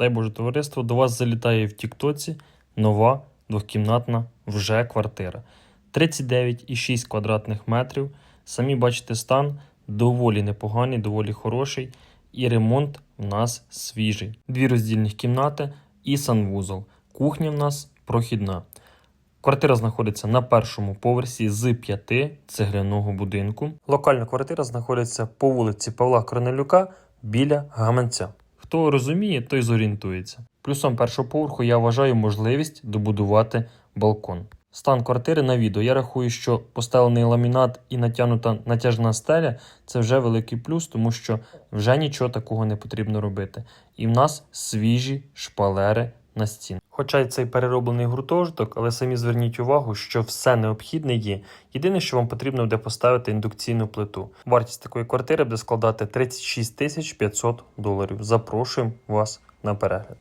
Дай Боже товариство, до вас залітає в Тіктоці нова двохкімнатна вже квартира. 39,6 квадратних метрів. Самі бачите, стан доволі непоганий, доволі хороший. І ремонт в нас свіжий. Дві роздільні кімнати і санвузол. Кухня в нас прохідна. Квартира знаходиться на першому поверсі з п'яти цегляного будинку. Локальна квартира знаходиться по вулиці Павла Корнелюка біля гаманця. Хто розуміє, той зорієнтується. Плюсом першого поверху я вважаю можливість добудувати балкон. Стан квартири на відео. Я рахую, що поставлений ламінат і натягнута натяжна стеля це вже великий плюс, тому що вже нічого такого не потрібно робити. І в нас свіжі шпалери на стін. Хоча й цей перероблений гуртожиток, але самі зверніть увагу, що все необхідне є. Єдине, що вам потрібно буде поставити індукційну плиту. Вартість такої квартири буде складати 36 тисяч 500 доларів. Запрошуємо вас на перегляд.